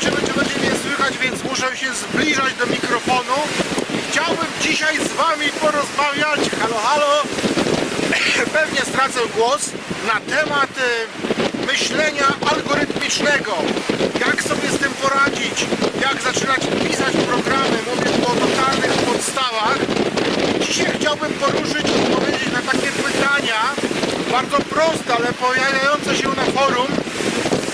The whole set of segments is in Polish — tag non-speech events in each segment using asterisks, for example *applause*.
zobaczymy czy będzie mnie słychać, więc muszę się zbliżać do mikrofonu. Chciałbym dzisiaj z Wami porozmawiać, halo halo, *coughs* pewnie stracę głos na temat e, myślenia algorytmicznego. Jak sobie z tym poradzić? Jak zaczynać pisać programy? Mówię o totalnych podstawach. Dzisiaj chciałbym poruszyć, odpowiedzieć na takie pytania, bardzo proste, ale pojawiające się na forum.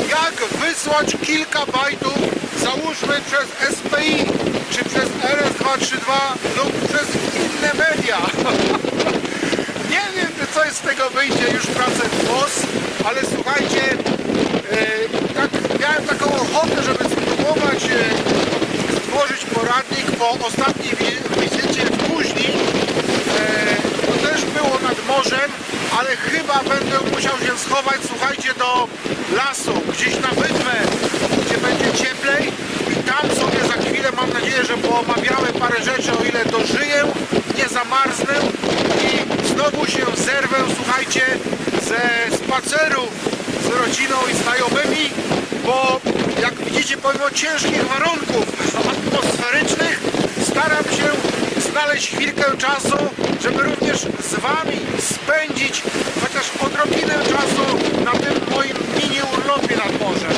Jak wysłać kilka bajtów, załóżmy przez SPI, czy przez RS232 lub przez inne media? *laughs* Nie wiem, co z tego wyjdzie, już tracę głos, ale słuchajcie, e, tak, miałem taką ochotę, żeby spróbować e, stworzyć poradnik po ostatniej wi- wizycie w Kuźni. E, to też było nad morzem, ale chyba będę musiał się schować, słuchajcie, do lasu, gdzieś na wydmę, gdzie będzie cieplej. I tam sobie za chwilę, mam nadzieję, że poomawiamy parę rzeczy, o ile dożyję, nie zamarznę. I znowu się zerwę, słuchajcie, ze spacerów z rodziną i znajomymi, bo jak widzicie, pomimo ciężkich warunków atmosferycznych, staram się znaleźć chwilkę czasu, żeby również z Wami spędzić chociaż odrobinę czasu na tym moim mini urlopie nad morzem.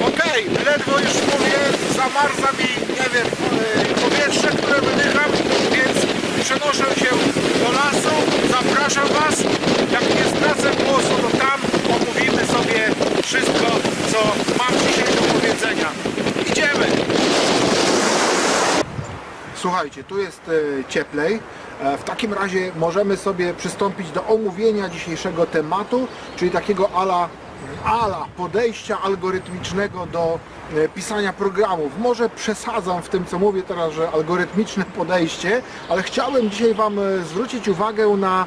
Okej, ledwo już mówię, zamarza mi, nie wiem, e, powietrze, które wydycham, więc przenoszę się do lasu, zapraszam Was. Jak nie stracę głosu, to tam omówimy sobie wszystko, co mam dzisiaj do powiedzenia. Idziemy! Słuchajcie, tu jest e, cieplej. E, W takim razie możemy sobie przystąpić do omówienia dzisiejszego tematu, czyli takiego ala, ala podejścia algorytmicznego do e, pisania programów. Może przesadzam w tym, co mówię teraz, że algorytmiczne podejście, ale chciałem dzisiaj Wam zwrócić uwagę na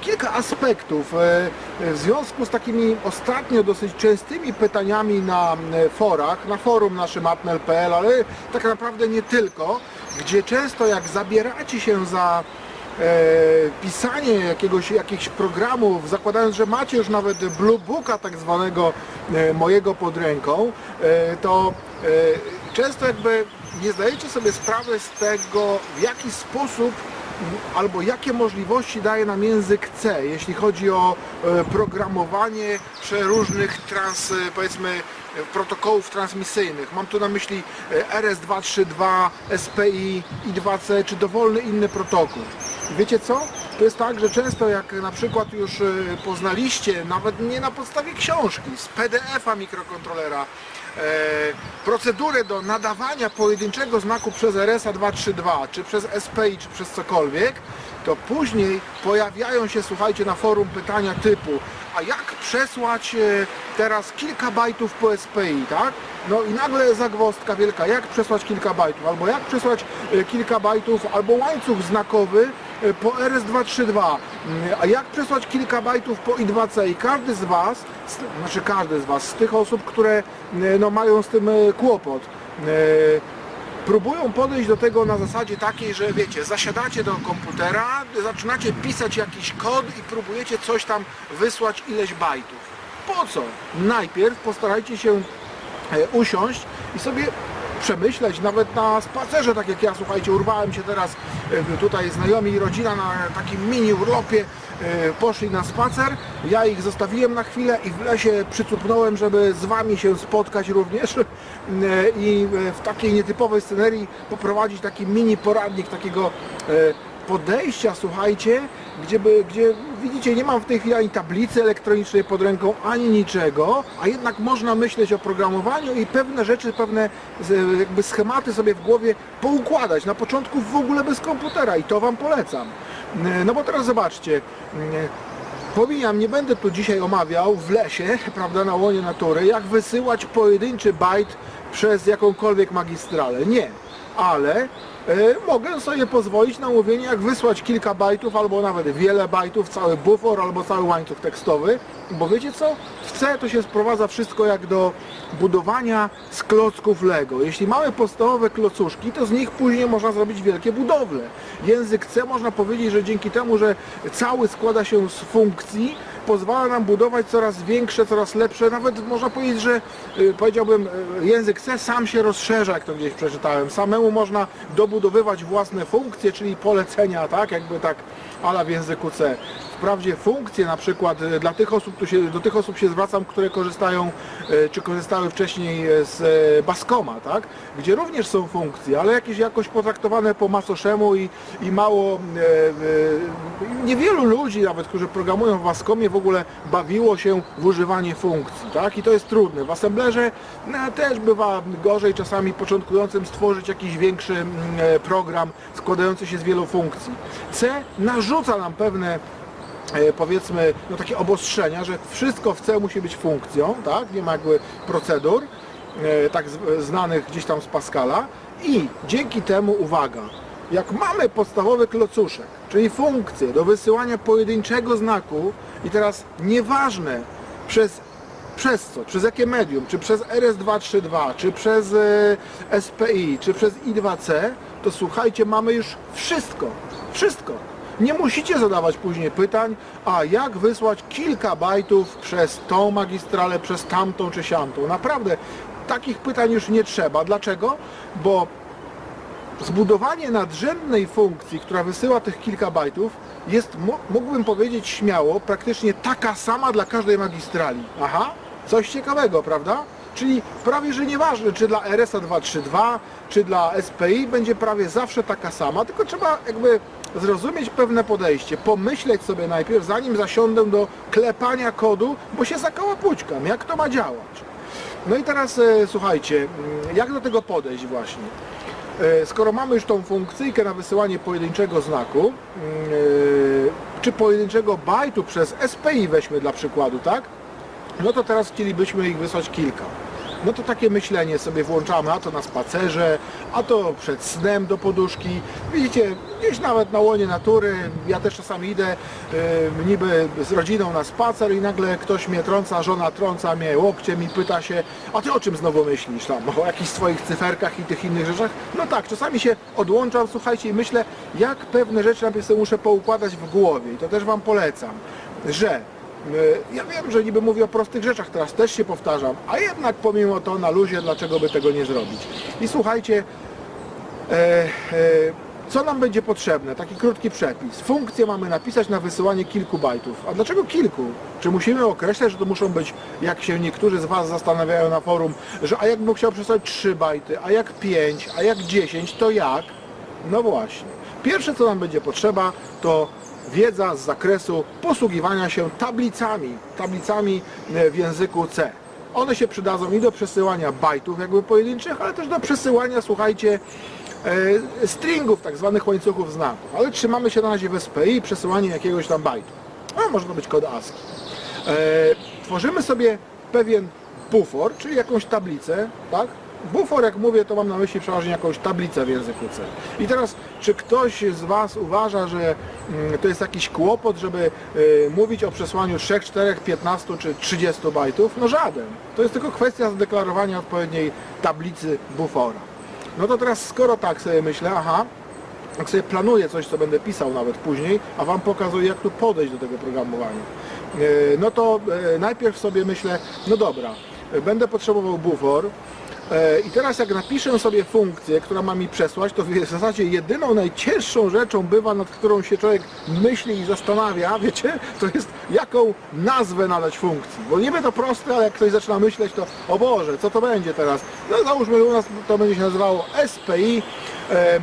kilka aspektów w związku z takimi ostatnio dosyć częstymi pytaniami na forach, na forum naszym apnel.pl, ale tak naprawdę nie tylko, gdzie często jak zabieracie się za e, pisanie jakiegoś, jakichś programów, zakładając, że macie już nawet Blue Booka tak zwanego e, mojego pod ręką, e, to e, często jakby nie zdajecie sobie sprawy z tego, w jaki sposób albo jakie możliwości daje nam język C, jeśli chodzi o e, programowanie przeróżnych trans, e, powiedzmy, protokołów transmisyjnych. Mam tu na myśli e, RS232, SPI, I2C czy dowolny inny protokół. Wiecie co? To jest tak, że często jak na przykład już e, poznaliście, nawet nie na podstawie książki, z PDF-a mikrokontrolera, e, procedurę do nadawania pojedynczego znaku przez RSA 232, czy przez SPI, czy przez cokolwiek, to później pojawiają się, słuchajcie, na forum pytania typu a jak przesłać e, teraz kilka bajtów po SPI, tak? No i nagle zagwozdka wielka, jak przesłać kilka bajtów, albo jak przesłać e, kilka bajtów, albo łańcuch znakowy e, po RS232, Mm, a jak przesłać kilka bajtów po I2C i każdy z Was, znaczy każdy z Was, z tych osób, które no, mają z tym kłopot, próbują podejść do tego na zasadzie takiej, że wiecie, zasiadacie do komputera, zaczynacie pisać jakiś kod i próbujecie coś tam wysłać ileś bajtów. Po co? Najpierw postarajcie się e, usiąść i sobie przemyśleć, nawet na spacerze, tak jak ja, słuchajcie, urwałem się teraz e, tutaj znajomi i rodzina na takim mini urlopie, poszli na spacer, ja ich zostawiłem na chwilę i w lesie przycupnąłem, żeby z wami się spotkać również e, i e, w takiej nietypowej scenerii poprowadzić taki mini poradnik takiego e, podejścia, słuchajcie, gdzie, by, gdzie widzicie, nie mam w tej chwili ani tablicy elektronicznej pod ręką, ani niczego, a jednak można myśleć o programowaniu i pewne rzeczy, pewne jakby schematy sobie w głowie poukładać. Na początku w ogóle bez komputera i to Wam polecam. No bo teraz zobaczcie, Pomijam, nie będę tu dzisiaj omawiał w lesie, *laughs* prawda, na łonie natury, jak wysyłać pojedynczy bajt przez jakąkolwiek magistralę. Nie. ale mogę sobie pozwolić na mówienie, jak wysłać kilka bajtów, albo nawet wiele bajtów, cały bufor, albo cały łańcuch tekstowy, bo wiecie co? W C to się sprowadza wszystko jak do budowania z klocków Lego. Jeśli mamy podstawowe klocuszki, to z nich później można zrobić wielkie budowle. Język C można powiedzieć, że dzięki temu, że cały składa się z funkcji, pozwala nam budować coraz większe, coraz lepsze, nawet można powiedzieć, że y, powiedziałbym y, język C sam się rozszerza, jak to gdzieś przeczytałem. Samemu można dobudowywać własne funkcje, czyli polecenia, tak, jakby tak ala w języku C. Wprawdzie funkcje na przykład y, dla tych osób, się, do tych osób się zwracam, które korzystają, y, czy korzystały wcześniej y, z Baskoma, tak? Gdzie również są funkcje, ale jakieś jakoś potraktowane po macoszemu i, i mało, y, niewielu ludzi nawet, którzy programują w Baskomie w ogóle bawiło się w używanie funkcji, tak? I to jest trudne. W Assemblerze no, też bywa gorzej czasami początkującym stworzyć jakiś większy mm, e, program składający się z wielu funkcji. C narzuca nam pewne e, powiedzmy, no takie obostrzenia, że wszystko w C musi być funkcją, tak? Nie ma jakby procedur, e, tak znanych gdzieś tam z Pascala i dzięki temu, uwaga, jak mamy podstawowy klocuszek, czyli funkcję do wysyłania pojedynczego znaku i teraz nieważne przez przez co? Przez jakie medium? Czy przez RS232, czy przez e, SPI, czy przez I2C, to słuchajcie, mamy już wszystko. Wszystko. Nie musicie zadawać później pytań, a jak wysłać kilka bajtów przez tą magistralę, przez tamtą czy siamtą. Naprawdę, takich pytań już nie trzeba. Dlaczego? Bo zbudowanie nadrzędnej funkcji, która wysyła tych kilka bajtów, jest, mógłbym powiedzieć śmiało, praktycznie taka sama dla każdej magistrali. Aha, coś ciekawego, prawda? Czyli prawie, że nieważne, czy dla RSA 232, czy dla SPI będzie prawie zawsze taka sama, tylko trzeba jakby zrozumieć pewne podejście, pomyśleć sobie najpierw, zanim zasiądę do klepania kodu, bo się zakałapućkam, jak to ma działać. No i teraz e, słuchajcie, mm, jak do tego podejść właśnie? E, Skoro mamy już tą funkcyjkę na wysyłanie pojedynczego znaku, mm, e, czy pojedynczego bajtu przez SPI weźmy dla przykładu, tak? No to teraz chcielibyśmy ich wysłać kilka. No to takie myślenie sobie włączamy, a to na spacerze, a to przed snem do poduszki. Widzicie, gdzieś nawet na łonie natury, ja też czasami idę e, niby z rodziną na spacer i nagle ktoś mnie trąca, żona trąca mnie łokciem i pyta się, a ty o czym znowu myślisz tam? O jakichś swoich cyferkach i tych innych rzeczach? No tak, czasami się odłączam, słuchajcie, i myślę, jak pewne rzeczy najpierw sobie muszę poukładać w głowie i to też Wam polecam, że Ja wiem, że niby mówię o prostych rzeczach, teraz też się powtarzam, a jednak pomimo to na luzie, dlaczego by tego nie zrobić. I słuchajcie, e, e, co nam będzie potrzebne? Taki krótki przepis. Funkcję mamy napisać na wysyłanie kilku bajtów. A dlaczego kilku? Czy musimy określać, że to muszą być, jak się niektórzy z Was zastanawiają na forum, że a jakbym chciał przesłać 3 bajty, a jak 5, a jak 10, to jak? No właśnie. Pierwsze, co nam będzie potrzeba, to wiedza z zakresu posługiwania się tablicami, tablicami e, w języku C. One się przydadzą i do przesyłania bajtów jakby pojedynczych, ale też do przesyłania, słuchajcie, e, stringów, tak zwanych łańcuchów znaków. Ale trzymamy się na razie w SPI, przesyłanie jakiegoś tam bajtu. A może to być kod ASCII. E, tworzymy sobie pewien bufor, czyli jakąś tablicę, tak? Bufor, jak mówię, to mam na myśli przeważnie jakąś tablicę w języku C. I teraz, czy ktoś z Was uważa, że mm, to jest jakiś kłopot, żeby y, mówić o przesłaniu 3, 4, 15 czy 30 bajtów? No żaden. To jest tylko kwestia zadeklarowania odpowiedniej tablicy bufora. No to teraz, skoro tak sobie myślę, aha, jak sobie planuję coś, co będę pisał nawet później, a Wam pokazuję, jak tu podejść do tego programowania. E, No to e, najpierw sobie myślę, no dobra, będę potrzebował bufor i teraz jak napiszę sobie funkcję, która ma mi przesłać, to w zasadzie jedyną najcięższą rzeczą bywa, nad którą się człowiek myśli i zastanawia, *laughs* wiecie, to jest jaką nazwę nadać funkcji. Bo niby to proste, ale jak ktoś zaczyna myśleć, to o Boże, co to będzie teraz? No załóżmy, u nas to będzie się nazywało SPI, e,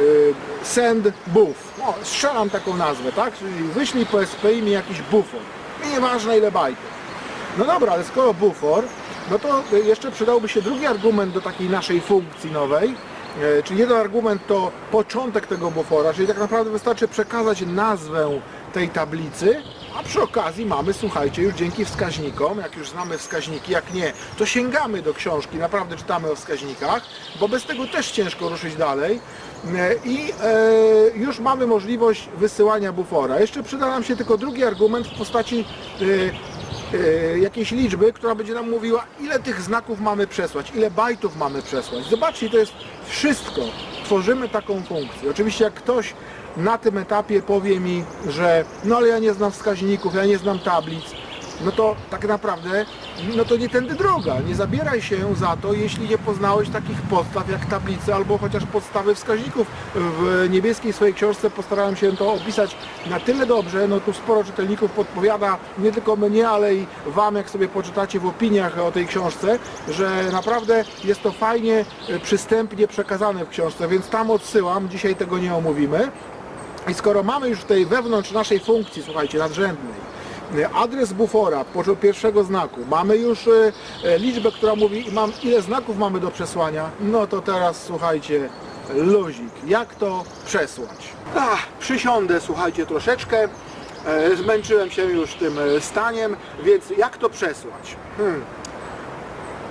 y, send buff. No, strzelam taką nazwę, tak? Czyli wyślij po SPI mi jakiś bufor. Nieważne ile bajtów. No dobra, ale skoro bufor, no to jeszcze przydałby się drugi argument do takiej naszej funkcji nowej. E, Czyli jeden argument to początek tego bufora, czyli tak naprawdę wystarczy przekazać nazwę tej tablicy, A przy okazji mamy, słuchajcie, już dzięki wskaźnikom, jak już znamy wskaźniki, jak nie, to sięgamy do książki, naprawdę czytamy o wskaźnikach, bo bez tego też ciężko ruszyć dalej. E, I e, już mamy możliwość wysyłania bufora. Jeszcze przyda nam się tylko drugi argument w postaci jakiejś liczby, która będzie nam mówiła, ile tych znaków mamy przesłać, ile bajtów mamy przesłać. Zobaczcie, to jest wszystko. Tworzymy taką funkcję. Oczywiście jak ktoś na tym etapie powie mi, że no ale ja nie znam wskaźników, ja nie znam tablic, no to tak naprawdę no to nie tędy droga. Nie zabieraj się za to, jeśli nie poznałeś takich podstaw jak tablice albo chociaż podstawy wskaźników. W niebieskiej swojej książce postarałem się to opisać na tyle dobrze, no tu sporo czytelników podpowiada, nie tylko mnie, ale i Wam, jak sobie poczytacie w opiniach o tej książce, że naprawdę jest to fajnie, e, przystępnie przekazane w książce, więc tam odsyłam, dzisiaj tego nie omówimy. I skoro mamy już tutaj wewnątrz naszej funkcji, słuchajcie, nadrzędnej, adres bufora pierwszego znaku, mamy już e, e, liczbę, która mówi, mam, ile znaków mamy do przesłania, no to teraz słuchajcie, luzik, jak to przesłać? Ach, przysiądę, słuchajcie, troszeczkę, e, zmęczyłem się już tym e, staniem, więc jak to przesłać? Hmm.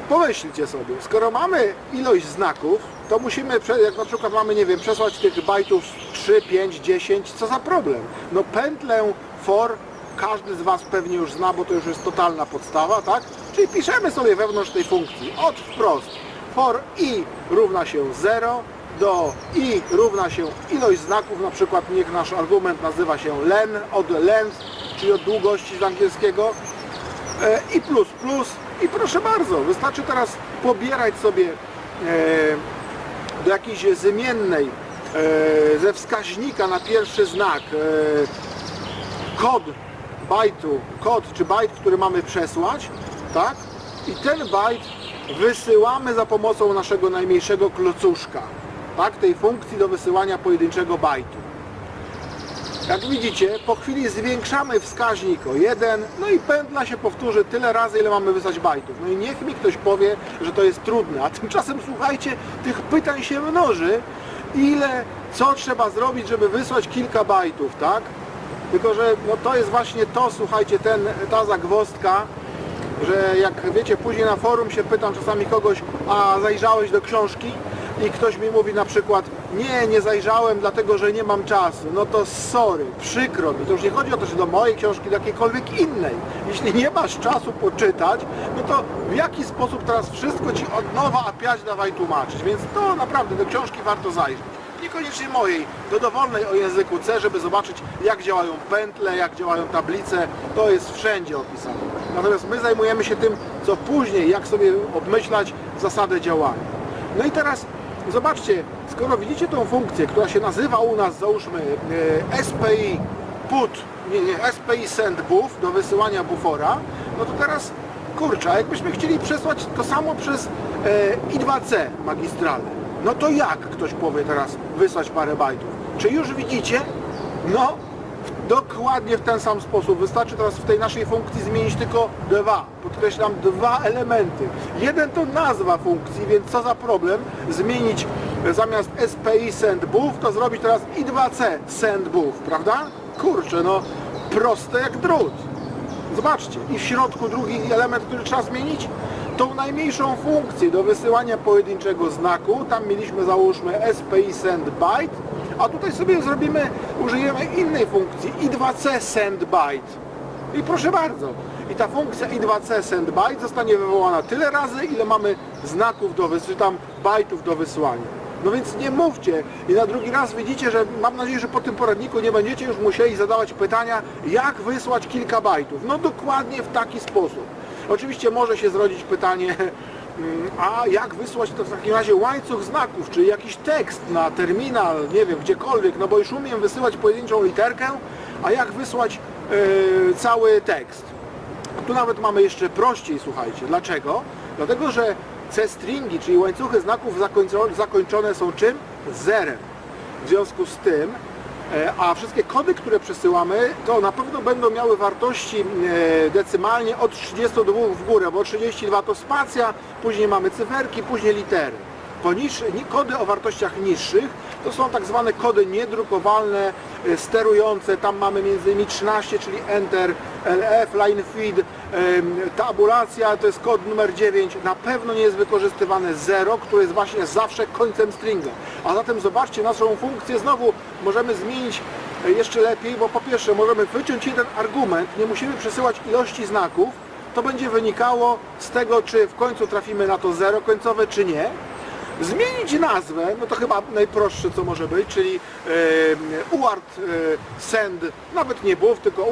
Pomyślcie sobie, skoro mamy ilość znaków, to musimy, jak na przykład mamy, nie wiem, przesłać tych bajtów 3, 5, 10, co za problem? No pętlę for każdy z Was pewnie już zna, bo to już jest totalna podstawa, tak? Czyli piszemy sobie wewnątrz tej funkcji od wprost. For i równa się 0 do i równa się ilość znaków, na przykład niech nasz argument nazywa się len, od length, czyli od długości z angielskiego, E, i plus plus. I proszę bardzo, wystarczy teraz pobierać sobie e, do jakiejś zmiennej e, ze wskaźnika na pierwszy znak kod bajtu, kod czy bajt, który mamy przesłać, tak? I ten bajt wysyłamy za pomocą naszego najmniejszego klocuszka, tak? Tej funkcji do wysyłania pojedynczego bajtu. Jak widzicie, po chwili zwiększamy wskaźnik o 1, no i pętla się powtórzy tyle razy, ile mamy wysłać bajtów. No i niech mi ktoś powie, że to jest trudne, a tymczasem słuchajcie, tych pytań się mnoży, ile, co trzeba zrobić, żeby wysłać kilka bajtów, tak? Tylko, że no to jest właśnie to, słuchajcie, ten, ta zagwozdka, że jak wiecie, później na forum się pytam czasami kogoś, a zajrzałeś do książki? I ktoś mi mówi na przykład, nie, nie zajrzałem, dlatego że nie mam czasu. No to sorry, przykro mi. To już nie chodzi o to, że do mojej książki, do jakiejkolwiek innej. Jeśli nie masz czasu poczytać, no to w jaki sposób teraz wszystko Ci od nowa apiać dawaj tłumaczyć. Więc to naprawdę do książki warto zajrzeć. Niekoniecznie mojej, do dowolnej o języku C, żeby zobaczyć jak działają pętle, jak działają tablice. To jest wszędzie opisane. Natomiast my zajmujemy się tym, co później, jak sobie obmyślać zasadę działania. No i teraz zobaczcie, skoro widzicie tą funkcję, która się nazywa u nas, załóżmy e, SPI put, nie, nie, SPI send buff do wysyłania bufora, no to teraz kurczę, jakbyśmy chcieli przesłać to samo przez e, I2C magistralne, no to jak ktoś powie teraz wysłać parę bajtów? Czy już widzicie? No, Dokładnie w ten sam sposób. Wystarczy teraz w tej naszej funkcji zmienić tylko dwa. Podkreślam, dwa elementy. Jeden to nazwa funkcji, więc co za problem zmienić zamiast SPI send buff, to zrobić teraz I2C send buff, prawda? Kurczę, no proste jak drut. Zobaczcie, i w środku drugi element, który trzeba zmienić, tą najmniejszą funkcję do wysyłania pojedynczego znaku, tam mieliśmy załóżmy SPI send byte, a tutaj sobie zrobimy, użyjemy innej funkcji i2c send byte. I proszę bardzo, i ta funkcja i2c send byte zostanie wywołana tyle razy, ile mamy znaków do wysłania, tam bajtów do wysłania. No więc nie mówcie i na drugi raz widzicie, że mam nadzieję, że po tym poradniku nie będziecie już musieli zadawać pytania, jak wysłać kilka bajtów. No dokładnie w taki sposób. Oczywiście może się zrodzić pytanie, *laughs* mm, a jak wysłać to w takim razie łańcuch znaków, czy jakiś tekst na terminal, nie wiem, gdziekolwiek, no bo już umiem wysyłać pojedynczą literkę, a jak wysłać yy, cały tekst? Tu nawet mamy jeszcze prościej, słuchajcie. Dlaczego? Dlatego, że C-stringi, czyli łańcuchy znaków zakończone, są czym? Zerem. W związku z tym, a wszystkie kody, które przesyłamy, to na pewno będą miały wartości e, decymalnie od 32 w górę, bo 32 to spacja, później mamy cyferki, później litery. Kody o wartościach niższych To są tak zwane kody niedrukowalne, y, sterujące. Tam mamy m.in. 13, czyli Enter, LF, Line Feed, tabulacja, to jest kod numer 9. Na pewno nie jest wykorzystywane 0, które jest właśnie zawsze końcem stringa. A zatem zobaczcie naszą funkcję, znowu możemy zmienić y, jeszcze lepiej, bo po pierwsze możemy wyciąć jeden argument, nie musimy przesyłać ilości znaków, to będzie wynikało z tego, czy w końcu trafimy na to 0 końcowe, czy nie. Zmienić nazwę, no to chyba najprostsze co może być, czyli UART e, send, nawet nie BUF, tylko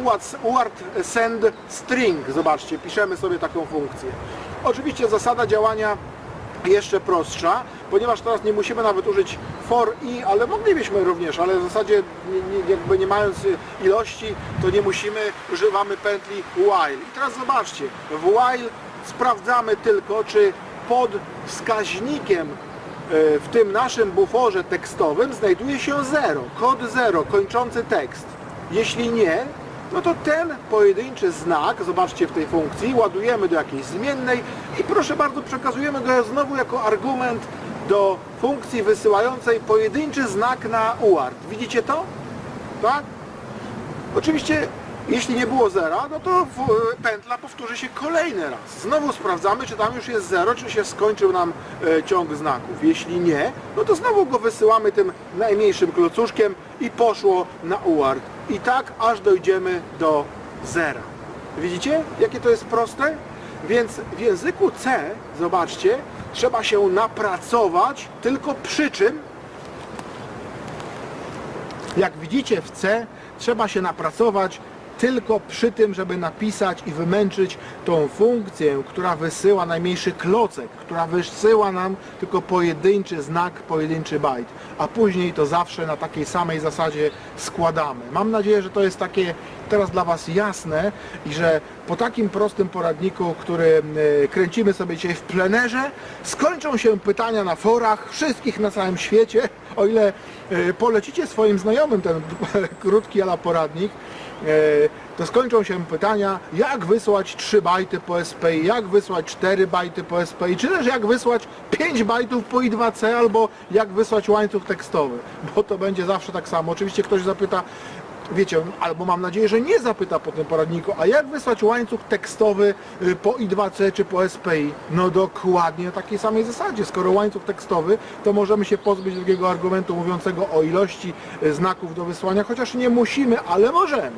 UART, send string, zobaczcie, piszemy sobie taką funkcję. Oczywiście zasada działania jeszcze prostsza, ponieważ teraz nie musimy nawet użyć for i, ale moglibyśmy również, ale w zasadzie jakby nie mając ilości, to nie musimy, używamy pętli while. I teraz zobaczcie, w while sprawdzamy tylko, czy pod wskaźnikiem w tym naszym buforze tekstowym znajduje się 0, kod 0 kończący tekst. Jeśli nie, no to ten pojedynczy znak, zobaczcie w tej funkcji, ładujemy do jakiejś zmiennej i proszę bardzo przekazujemy go znowu jako argument do funkcji wysyłającej pojedynczy znak na UART. Widzicie to? Tak? Oczywiście, jeśli nie było zera, no to w- pętla powtórzy się kolejny raz. Znowu sprawdzamy, czy tam już jest zero, czy się skończył nam e, ciąg znaków. Jeśli nie, no to znowu go wysyłamy tym najmniejszym klocuszkiem i poszło na UART. I tak aż dojdziemy do zera. Widzicie, jakie to jest proste? Więc w języku C, zobaczcie, trzeba się napracować, tylko przy czym jak widzicie w C trzeba się napracować tylko przy tym, żeby napisać i wymęczyć tą funkcję, która wysyła najmniejszy klocek, która wysyła nam tylko pojedynczy znak, pojedynczy bajt, a później to zawsze na takiej samej zasadzie składamy. Mam nadzieję, że to jest takie teraz dla Was jasne i że po takim prostym poradniku, który e, kręcimy sobie dzisiaj w plenerze, skończą się pytania na forach wszystkich na całym świecie, o ile e, polecicie swoim znajomym ten *laughs* krótki ala poradnik, to skończą się pytania, jak wysłać 3 bajty po SPI, jak wysłać 4 bajty po SPI, czy też jak wysłać 5 bajtów po I2C, albo jak wysłać łańcuch tekstowy, bo to będzie zawsze tak samo. Oczywiście ktoś zapyta, wiecie, albo mam nadzieję, że nie zapyta po tym poradniku, a jak wysłać łańcuch tekstowy y, po I2C czy po SPI? No dokładnie na takiej samej zasadzie. Skoro łańcuch tekstowy, to możemy się pozbyć drugiego argumentu mówiącego o ilości y, znaków do wysłania, chociaż nie musimy, ale możemy.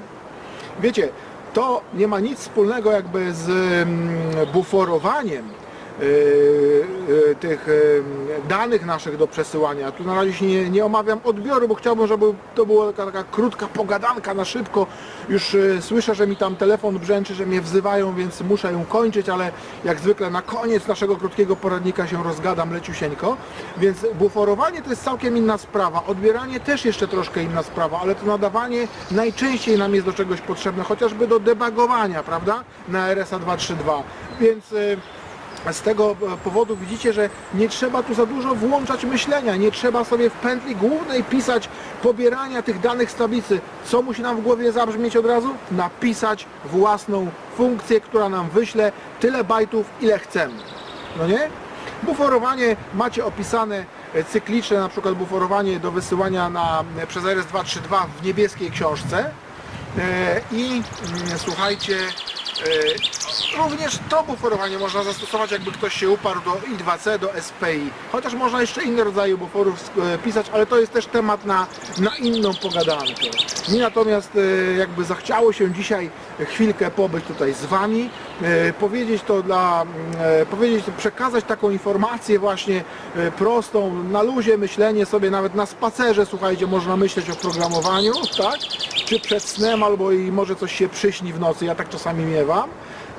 Wiecie, to nie ma nic wspólnego jakby z mm, buforowaniem yy, tych danych naszych do przesyłania. Tu na razie się nie, nie omawiam odbioru, bo chciałbym, żeby to była taka, taka krótka pogadanka na szybko. Już yy, słyszę, że mi tam telefon brzęczy, że mnie wzywają, więc muszę ją kończyć, ale jak zwykle na koniec naszego krótkiego poradnika się rozgadam leciusieńko. Więc buforowanie to jest całkiem inna sprawa. Odbieranie też jeszcze troszkę inna sprawa, ale to nadawanie najczęściej nam jest do czegoś potrzebne, chociażby do debugowania, prawda? Na RSA 232. Więc yy, z tego e, powodu widzicie, że nie trzeba tu za dużo włączać myślenia, nie trzeba sobie w pętli głównej pisać pobierania tych danych z tablicy. Co musi nam w głowie zabrzmieć od razu? Napisać własną funkcję, która nam wyśle tyle bajtów, ile chcemy. No nie? Buforowanie macie opisane e, cykliczne, na przykład buforowanie do wysyłania na, e, przez RS232 w niebieskiej książce. I mm, słuchajcie, również to buforowanie można zastosować, jakby ktoś się uparł do I2C, do SPI. Chociaż można jeszcze inne rodzaje buforów e, pisać, ale to jest też temat na, na inną pogadankę. Mi natomiast e, jakby zachciało się dzisiaj chwilkę pobyć tutaj z Wami, powiedzieć to dla, mm, e, powiedzieć, przekazać taką informację właśnie e, prostą, na luzie myślenie sobie, nawet na spacerze, słuchajcie, można myśleć o programowaniu, tak? Czy przed snem, albo i może coś się przyśni w nocy, ja tak czasami miewam.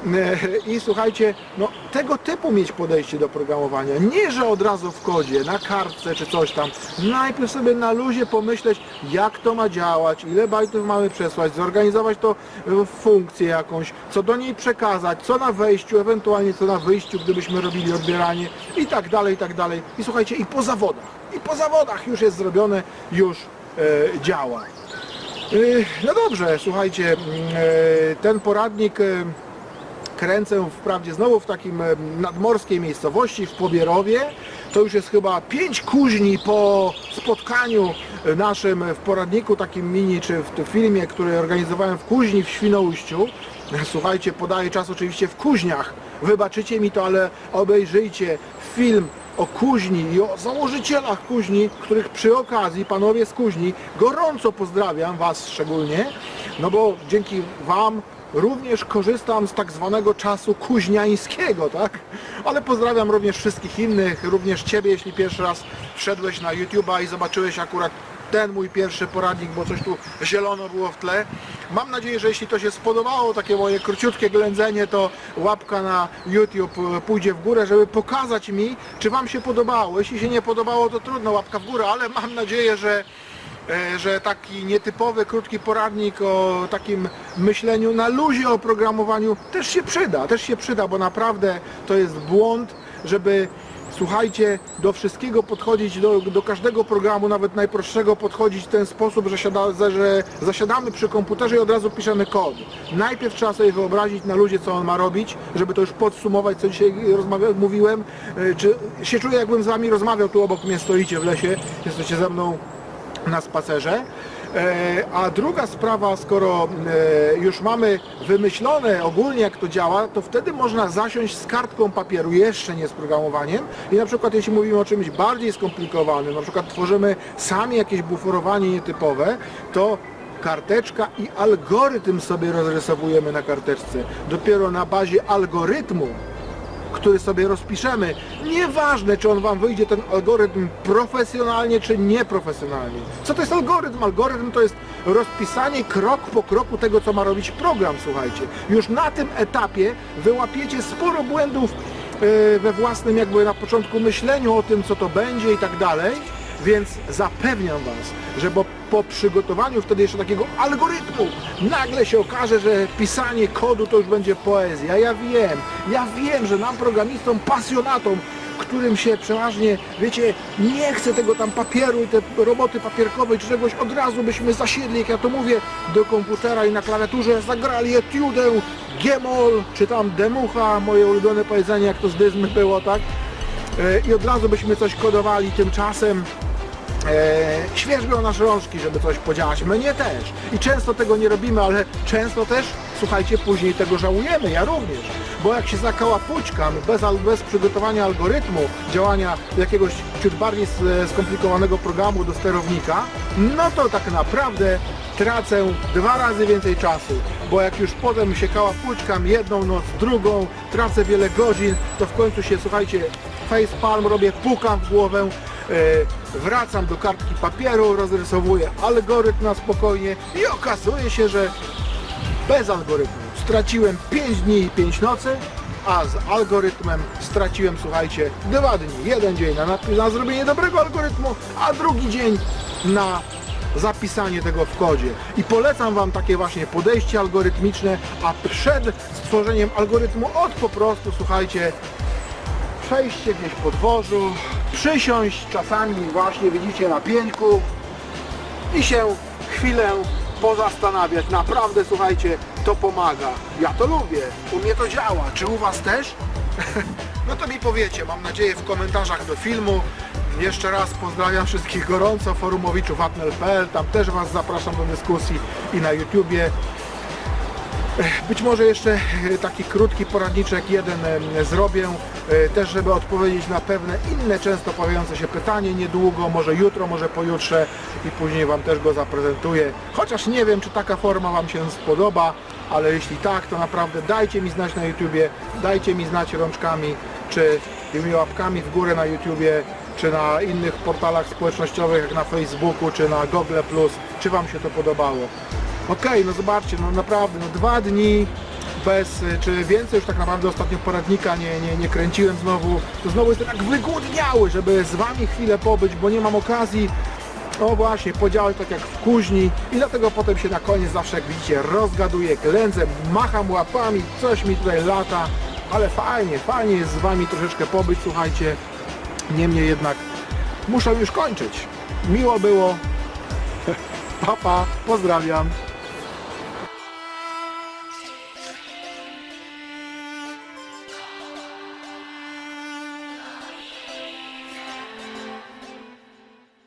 E, I słuchajcie, no tego typu mieć podejście do programowania. Nie, że od razu w kodzie, na kartce czy coś tam. Najpierw sobie na luzie pomyśleć, jak to ma działać, ile bajtów mamy przesłać, zorganizować to w funkcję jakąś, co do niej przekazać, co na wejściu, ewentualnie co na wyjściu, gdybyśmy robili odbieranie i tak dalej, i tak dalej. I słuchajcie, i po zawodach, i po zawodach już jest zrobione, już e, działa. E, No dobrze, słuchajcie, mm, e, ten poradnik e, kręcę wprawdzie znowu w takim nadmorskiej miejscowości, w Pobierowie. To już jest chyba pięć kuźni po spotkaniu naszym w poradniku takim mini, czy w tym filmie, który organizowałem w kuźni w Świnoujściu. Słuchajcie, podaję czas oczywiście w kuźniach. Wybaczycie mi to, ale obejrzyjcie film o kuźni i o założycielach kuźni, których przy okazji panowie z kuźni gorąco pozdrawiam Was szczególnie, no bo dzięki Wam również korzystam z tak zwanego czasu kuźniańskiego, tak? Ale pozdrawiam również wszystkich innych, również Ciebie, jeśli pierwszy raz wszedłeś na YouTube'a i zobaczyłeś akurat ten mój pierwszy poradnik, bo coś tu zielono było w tle. Mam nadzieję, że jeśli to się spodobało, takie moje króciutkie ględzenie, to łapka na YouTube pójdzie w górę, żeby pokazać mi, czy Wam się podobało. Jeśli się nie podobało, to trudno, łapka w górę, ale mam nadzieję, że że taki nietypowy, krótki poradnik o takim myśleniu na luzie o programowaniu też się przyda, też się przyda, bo naprawdę to jest błąd, żeby słuchajcie, do wszystkiego podchodzić, do, do każdego programu, nawet najprostszego podchodzić w ten sposób, że, siada, że zasiadamy przy komputerze i od razu piszemy kod. Najpierw trzeba sobie wyobrazić na luzie, co on ma robić, żeby to już podsumować, co dzisiaj rozmawia, mówiłem, e, czy się czuję, jakbym z Wami rozmawiał, tu obok mnie stoicie w lesie, jesteście ze mną na spacerze. E, A druga sprawa, skoro e, już mamy wymyślone ogólnie jak to działa, to wtedy można zasiąść z kartką papieru, jeszcze nie z programowaniem i na przykład jeśli mówimy o czymś bardziej skomplikowanym, na przykład tworzymy sami jakieś buforowanie nietypowe, to karteczka i algorytm sobie rozrysowujemy na karteczce. Dopiero na bazie algorytmu który sobie rozpiszemy. Nieważne, czy on Wam wyjdzie ten algorytm profesjonalnie, czy nieprofesjonalnie. Co to jest algorytm? Algorytm to jest rozpisanie krok po kroku tego, co ma robić program, słuchajcie. Już na tym etapie wyłapiecie sporo błędów e, we własnym jakby na początku myśleniu o tym, co to będzie i tak dalej. Więc zapewniam Was, że bo po przygotowaniu wtedy jeszcze takiego algorytmu nagle się okaże, że pisanie kodu to już będzie poezja. Ja wiem, ja wiem, że nam programistom, pasjonatom, którym się przeważnie, wiecie, nie chce tego tam papieru i te roboty papierkowej czy czegoś, od razu byśmy zasiedli, jak ja to mówię, do komputera i na klawiaturze zagrali etiudę, Gemol, czy tam Demucha, moje ulubione powiedzenie, jak to z Dyzmy było, tak? E, i od razu byśmy coś kodowali tymczasem e, świeżbią nasze rączki, żeby coś podziałać. Mnie też. I często tego nie robimy, ale często też, słuchajcie, później tego żałujemy, ja również. Bo jak się zakałapućkam bez, bez przygotowania algorytmu działania jakiegoś ciut bardziej skomplikowanego programu do sterownika, no to tak naprawdę tracę dwa razy więcej czasu, bo jak już potem się kałapućkam jedną noc, drugą, tracę wiele godzin, to w końcu się, słuchajcie, facepalm robię, pukam w głowę, wracam do kartki papieru, rozrysowuję algorytm na spokojnie i okazuje się, że bez algorytmu straciłem 5 dni i 5 nocy, a z algorytmem straciłem, słuchajcie, 2 dni. Jeden dzień na, na zrobienie dobrego algorytmu, a drugi dzień na zapisanie tego w kodzie. I polecam Wam takie właśnie podejście algorytmiczne, a przed stworzeniem algorytmu od po prostu, słuchajcie, przejście gdzieś po dworzu, przysiąść czasami właśnie widzicie na pieńku i się chwilę pozastanawiać. Naprawdę słuchajcie, to pomaga. Ja to lubię, u mnie to działa. Czy u Was też? *laughs* No to mi powiecie, mam nadzieję w komentarzach do filmu. Jeszcze raz pozdrawiam wszystkich gorąco, forumowiczów atnel.pl, tam też Was zapraszam do dyskusji i na YouTubie. Być może jeszcze taki krótki poradniczek jeden zrobię, też żeby odpowiedzieć na pewne inne często pojawiające się pytanie niedługo, może jutro, może pojutrze i później Wam też go zaprezentuję. Chociaż nie wiem, czy taka forma Wam się spodoba, ale jeśli tak, to naprawdę dajcie mi znać na YouTubie, dajcie mi znać rączkami, czy tymi łapkami w górę na YouTubie, czy na innych portalach społecznościowych, jak na Facebooku, czy na Google+, czy Wam się to podobało. Okej, no zobaczcie, no naprawdę, no dwa dni bez, y, czy więcej już tak naprawdę ostatnio poradnika nie, nie, nie kręciłem znowu, to znowu jestem tak wygłodniały, żeby z Wami chwilę pobyć, bo nie mam okazji, no właśnie, podziałać tak jak w kuźni i dlatego potem się na koniec zawsze, jak widzicie, rozgaduję, klędzę, macham łapami, coś mi tutaj lata, ale fajnie, fajnie jest z Wami troszeczkę pobyć, słuchajcie, niemniej jednak muszę już kończyć. Miło było, *laughs* papa, pozdrawiam.